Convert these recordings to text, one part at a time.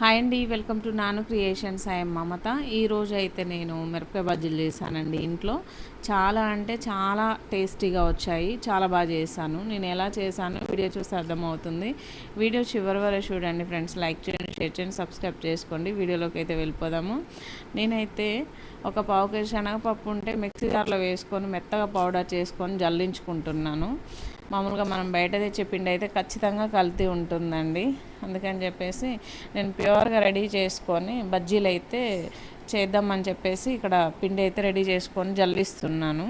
Hi అండి welcome to Nanu creations. I'm Mamata. ఈరోజు అయితే నేను మిరపకాయ బజ్జీలు చేశానండి ఇంట్లో. చాలా అంటే చాలా టేస్టీగా వచ్చాయి. చాలా బాగా చేశాను. నేను ఎలా చేశాను వీడియో చూస్తే అర్థమవుతుంది. వీడియో చివరి వరకు చూడండి ఫ్రెండ్స్. లైక్ చేయండి షేర్ చేయండి సబ్స్క్రైబ్ చేసుకోండి. వీడియోలోకి అయితే వెళ్ళిపోదాము. నేనైతే ఒక పావు కేజీ శనగపప్పు ఉంటే మిక్సీ జార్లో వేసుకొని మెత్తగా పౌడర్ చేసుకొని జల్లించుకుంటున్నాను. మామూలుగా మనం బయట తెచ్చే పిండి అయితే ఖచ్చితంగా కల్తీ ఉంటుందండి. అందుకని చెప్పేసి నేను ప్యూర్గా రెడీ చేసుకొని బజ్జీలు అయితే చేద్దామని చెప్పేసి ఇక్కడ పిండి అయితే రెడీ చేసుకొని జల్లిస్తున్నాను.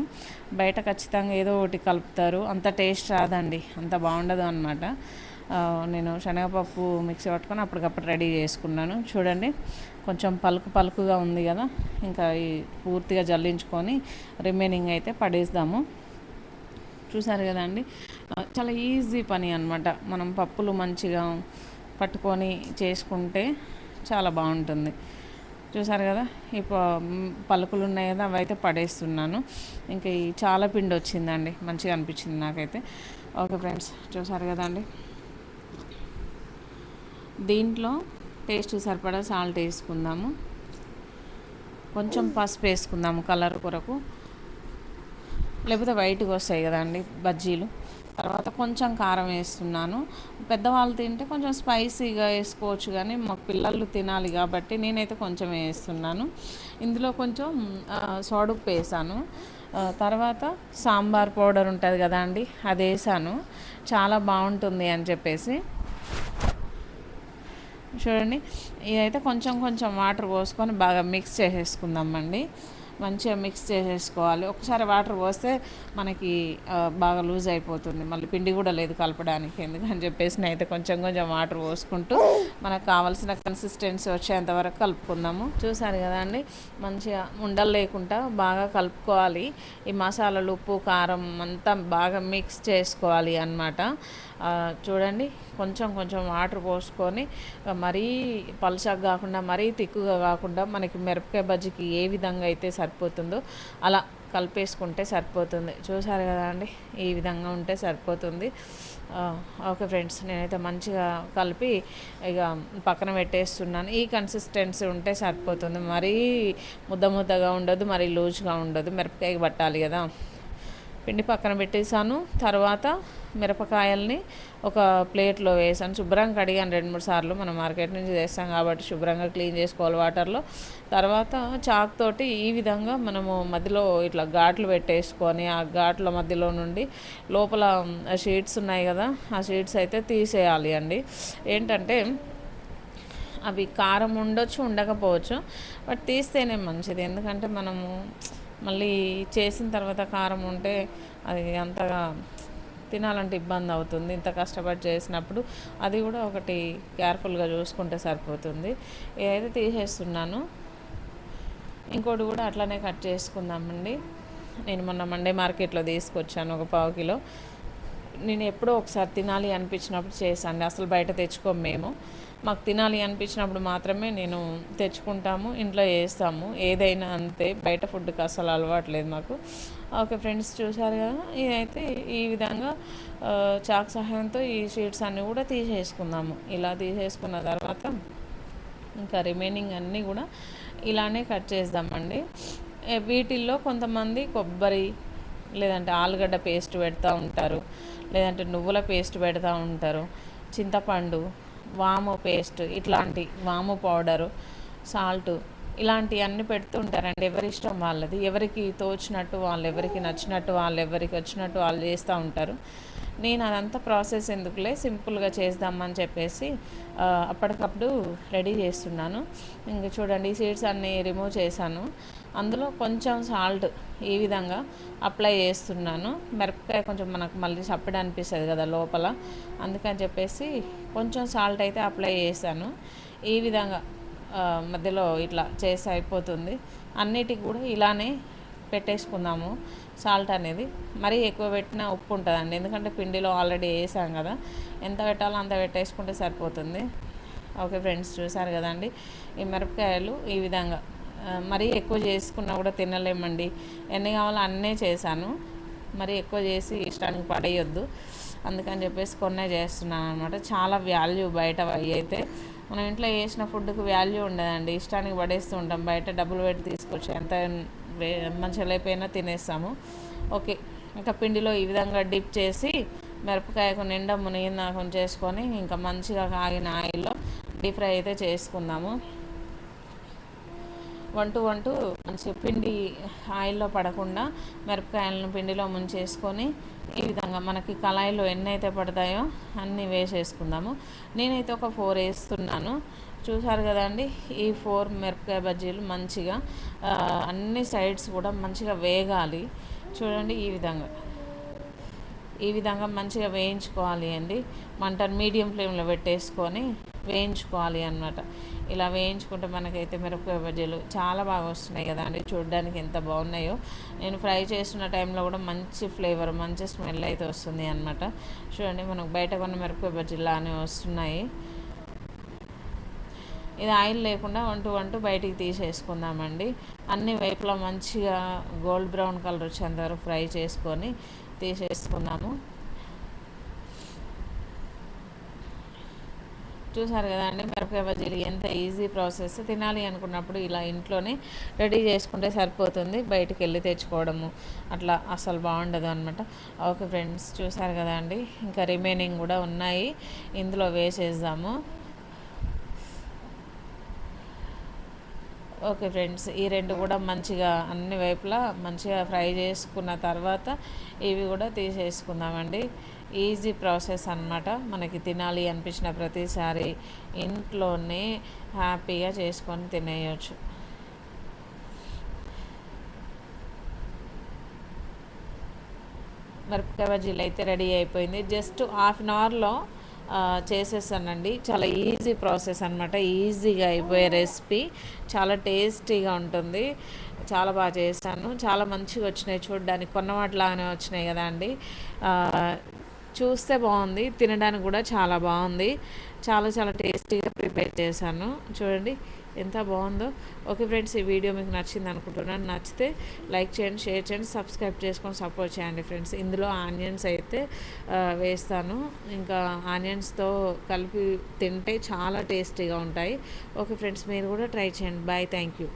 బయట ఖచ్చితంగా ఏదో ఒకటి కలుపుతారు. అంత టేస్ట్ రాదండి. అంత బాగుండదు అనమాట నేను శనగపప్పు మిక్సీ పట్టుకొని అప్పటికప్పుడు రెడీ చేసుకున్నాను. చూడండి కొంచెం పలుకు పలుకుగా ఉంది కదా. ఇంకా ఈ పూర్తిగా జల్లించుకొని రిమైనింగ్ అయితే పడేద్దాము చూసారు కదండి చాలా ఈజీ పని అనమాట మనం పప్పులు మంచిగా పట్టుకొని చేసుకుంటే చాలా బాగుంటుంది. చూసారు కదా? ఇప్పుడు పలుకులు ఉన్నాయి కదా అవైతే పడేస్తున్నాను. ఇంకా ఈ చాలా పిండి వచ్చిందండి. మంచిగా అనిపించింది నాకైతే. ఓకే ఫ్రెండ్స్ చూసారు కదండి దీంట్లో టేస్ట్ సరిపడా సాల్ట్ వేసుకుందాము. కొంచెం పసుపు వేసుకుందాము కలర్ కొరకు. లేకపోతే వైట్గా వస్తాయి కదండి బజ్జీలు? తర్వాత కొంచెం కారం వేస్తున్నాను. పెద్దవాళ్ళు తింటే కొంచెం స్పైసీగా వేసుకోవచ్చు కానీ మా పిల్లలు తినాలి కాబట్టి నేనైతే కొంచెం వేస్తున్నాను. ఇందులో కొంచెం సోడుప్పు వేసాను. తర్వాత సాంబార్ పౌడర్ ఉంటుంది కదా అండి అది వేసాను. చాలా బాగుంటుంది అని చెప్పేసి. చూడండి ఇదైతే కొంచెం కొంచెం వాటర్ పోసుకొని బాగా మిక్స్ చేసేసుకుందామండి. మంచిగా మిక్స్ చేసేసుకోవాలి. ఒకసారి వాటర్ పోస్తే మనకి బాగా లూజ్ అయిపోతుంది. మళ్ళీ పిండి కూడా లేదు కలపడానికి. ఎందుకని చెప్పేసి అయితే కొంచెం కొంచెం వాటర్ పోసుకుంటూ మనకు కావాల్సిన కన్సిస్టెన్సీ వచ్చేంత వరకు కలుపుకుందాము. చూసారు కదా అండి? మంచిగా ఉండలు లేకుండా బాగా కలుపుకోవాలి. ఈ మసాలాలు ఉప్పు కారం అంతా బాగా మిక్స్ చేసుకోవాలి అనమాట చూడండి కొంచెం కొంచెం వాటర్ పోసుకొని మరీ పలుచగా కాకుండా మరీ తిక్కుగా కాకుండా మనకి మిరపకాయ బజ్జీకి ఏ విధంగా అయితే సరిపోతుందో అలా కలిపేసుకుంటే సరిపోతుంది. చూసారు కదా అండి ఈ విధంగా ఉంటే సరిపోతుంది. ఓకే ఫ్రెండ్స్ నేనైతే మంచిగా కలిపి ఇక పక్కన పెట్టేస్తున్నాను. ఈ కన్సిస్టెన్సీ ఉంటే సరిపోతుంది. మరీ ముద్ద ముద్దగా ఉండదు మరీ లూజ్గా ఉండదు. మిరపకాయ పట్టాలి కదా. పిండి పక్కన పెట్టేశాను. తర్వాత మిరపకాయల్ని ఒక ప్లేట్లో వేసాను. శుభ్రంగా కడిగాను రెండు మూడు సార్లు. మనం మార్కెట్ నుంచి తెస్తాం కాబట్టి శుభ్రంగా క్లీన్ చేసుకోవాలి వాటర్లో. తర్వాత చాక్ తోటి ఈ విధంగా మనము మధ్యలో ఇట్లా ఘాట్లు పెట్టేసుకొని ఆ ఘాట్ల మధ్యలో నుండి లోపల షీట్స్ ఉన్నాయి కదా ఆ షీట్స్ అయితే తీసేయాలి అండి. ఏంటంటే అవి కారం ఉండొచ్చు ఉండకపోవచ్చు బట్ తీస్తేనే మంచిది. ఎందుకంటే మనము మళ్ళీ చేసిన తర్వాత కారం ఉంటే అది అంతగా తినాలంటే ఇబ్బంది అవుతుంది. ఇంత కష్టపడి చేసినప్పుడు అది కూడా ఒకటి కేర్ఫుల్గా చూసుకుంటే సరిపోతుంది. ఏదైతే తీసేస్తున్నాను ఇంకోటి కూడా అట్లనే కట్ చేసుకుందామండి. నేను మొన్న మండే మార్కెట్లో తీసుకొచ్చాను ఒక పావు కిలో. నేను ఎప్పుడో ఒకసారి తినాలి అనిపించినప్పుడు చేశాను. అసలు బయట తెచ్చుకోము మేము. మాకు తినాలి అనిపించినప్పుడు మాత్రమే నేను తెచ్చుకుంటాము ఇంట్లో వేస్తాము ఏదైనా అంతే బయట ఫుడ్కి అసలు అలవాట్లేదు మాకు. ఓకే ఫ్రెండ్స్ చూసారు కదా ఇదైతే ఈ విధంగా చాక్ సహాయంతో ఈ షీట్స్ అన్నీ కూడా తీసేసుకుందాము. ఇలా తీసేసుకున్న తర్వాత ఇంకా రిమైనింగ్ అన్నీ కూడా ఇలానే కట్ చేద్దామండి. వీటిల్లో కొంతమంది కొబ్బరి లేదంటే ఆలుగడ్డ పేస్ట్ పెడతా ఉంటారు లేదంటే నువ్వుల పేస్ట్ పెడతా ఉంటారు చింతపండు వాము పేస్ట్ ఇట్లాంటి వాము పౌడరు సాల్ట్ ఇలాంటివన్నీ పెడుతుంటారండి. ఎవరి ఇష్టం వాళ్ళది. ఎవరికి తోచినట్టు వాళ్ళు ఎవరికి నచ్చినట్టు వాళ్ళు ఎవరికి వచ్చినట్టు వాళ్ళు చేస్తూ ఉంటారు. నేను అదంతా ప్రాసెస్ ఎందుకులే సింపుల్గా చేద్దామని చెప్పేసి అప్పటికప్పుడు రెడీ చేస్తున్నాను. ఇంక చూడండి సీడ్స్ అన్నీ రిమూవ్ చేశాను. అందులో కొంచెం సాల్ట్ ఈ విధంగా అప్లై చేస్తున్నాను. మిరపకాయ కొంచెం మనకు మళ్ళీ చప్పడి అనిపిస్తుంది కదా లోపల. అందుకని చెప్పేసి కొంచెం సాల్ట్ అయితే అప్లై చేశాను. ఈ విధంగా మధ్యలో ఇట్లా చేసి అయిపోతుంది. అన్నిటికి కూడా ఇలానే పెట్టేసుకుందాము. సాల్ట్ అనేది. మరీ ఎక్కువ పెట్టినా ఉప్పు ఉంటుందండి. ఎందుకంటే పిండిలో ఆల్రెడీ వేసాం కదా. ఎంత పెట్టాలో అంత పెట్టేసుకుంటే సరిపోతుంది. ఓకే ఫ్రెండ్స్ చూసారు కదండి. ఈ మిరపకాయలు ఈ విధంగా. మరీ ఎక్కువ చేసుకున్నా కూడా తినలేమండి. ఎన్ని కావాలో అన్నీ చేశాను. మరి ఎక్కువ చేసి ఇష్టానికి పడేయొద్దు. అందుకని చెప్పేసి కొన్నే చేస్తున్నాను అనమాట చాలా వాల్యూ బయట అవి అయితే. మనం ఇంట్లో చేసిన ఫుడ్కి వాల్యూ ఉండదండి. ఇష్టానికి పడేస్తూ ఉంటాం. బయట డబ్బులు పెట్టి తీసుకొచ్చి ఎంత మంచిగా లేకపోయినా తినేస్తాము. ఓకే ఇంకా పిండిలో ఈ విధంగా డిప్ చేసి మిరపకాయకు నిండా మునిగిందాకం చేసుకొని ఇంకా మంచిగా కాగిన ఆయిల్లో డీప్ ఫ్రై అయితే చేసుకుందాము. వంటు వంటు మంచి పిండి ఆయిల్లో పడకుండా మిరపకాయలను పిండిలో ముంచేసుకొని ఈ విధంగా మనకి కళాయిలో ఎన్ని అయితే పడతాయో అన్నీ వేసేసుకుందాము. నేనైతే ఒక ఫోర్ వేస్తున్నాను. చూసారు కదండి ఈ ఫోర్ మిరపకాయ బజ్జీలు మంచిగా అన్ని సైడ్స్ కూడా మంచిగా వేగాలి. చూడండి ఈ విధంగా. ఈ విధంగా మంచిగా వేయించుకోవాలి అండి. మంటను మీడియం ఫ్లేమ్లో పెట్టేసుకొని వేయించుకోవాలి అనమాట ఇలా వేయించుకుంటే మనకైతే మిరపకాయ బజ్జీలు చాలా బాగా వస్తున్నాయి కదా అండి చూడడానికి ఎంత బాగున్నాయో. నేను ఫ్రై చేస్తున్న టైంలో కూడా మంచి ఫ్లేవర్ మంచి స్మెల్ అయితే వస్తుంది అనమాట చూడండి మనకు బయట కొన్న మిరపకాయ బజ్జీలానే వస్తున్నాయి. ఇది ఆయిల్ లేకుండా వంటు వంటు బయటికి తీసేసుకుందామండి. అన్ని వైపులా మంచిగా గోల్డ్ బ్రౌన్ కలర్ వచ్చేంత వరకు ఫ్రై చేసుకొని తీసేసుకుందాము. చూసారు కదా అండి మిరపకాయ బజ్జీలు ఎంత ఈజీ ప్రాసెస్. తినాలి అనుకున్నప్పుడు ఇలా ఇంట్లోనే రెడీ చేసుకుంటే సరిపోతుంది బయటికి వెళ్ళి తెచ్చుకోవడము. అట్లా అసలు బాగుండదు అనమాట ఓకే ఫ్రెండ్స్ చూసారు కదా అండి ఇంకా రిమైనింగ్ కూడా ఉన్నాయి. ఇందులో వేసేద్దాము. ఓకే ఫ్రెండ్స్ ఈ రెండు కూడా మంచిగా అన్ని వైపులా మంచిగా ఫ్రై చేసుకున్న తర్వాత ఇవి కూడా తీసేసుకుందామండి. ఈజీ ప్రాసెస్ అనమాట మనకి తినాలి అనిపించిన ప్రతిసారి ఇంట్లోనే హ్యాపీగా చేసుకొని తినేయచ్చు. మిరపకాయ బజ్జీలు అయితే రెడీ అయిపోయింది. జస్ట్ హాఫ్ అన్ అవర్లో చేసేసానండి. చాలా ఈజీ ప్రాసెస్ అనమాట ఈజీగా అయిపోయే రెసిపీ. చాలా టేస్టీగా ఉంటుంది. చాలా బాగా చేశాను. చాలా మంచిగా వచ్చినాయి చూడడానికి. కొన్నవాటిలాగానే వచ్చినాయి కదా అండి. చూస్తే బాగుంది. తినడానికి కూడా చాలా బాగుంది. చాలా చాలా టేస్టీగా ప్రిపేర్ చేశాను. చూడండి. ఎంత బాగుందో. ఓకే ఫ్రెండ్స్ ఈ వీడియో మీకు నచ్చింది అనుకుంటున్నాను. నచ్చితే లైక్ చేయండి షేర్ చేయండి సబ్స్క్రైబ్ చేసుకొని సపోర్ట్ చేయండి ఫ్రెండ్స్. ఇందులో ఆనియన్స్ అయితే వేస్తాను. ఇంకా ఆనియన్స్తో కలిపి తింటే చాలా టేస్టీగా ఉంటాయి. ఓకే ఫ్రెండ్స్ మీరు కూడా ట్రై చేయండి. Bye thank you.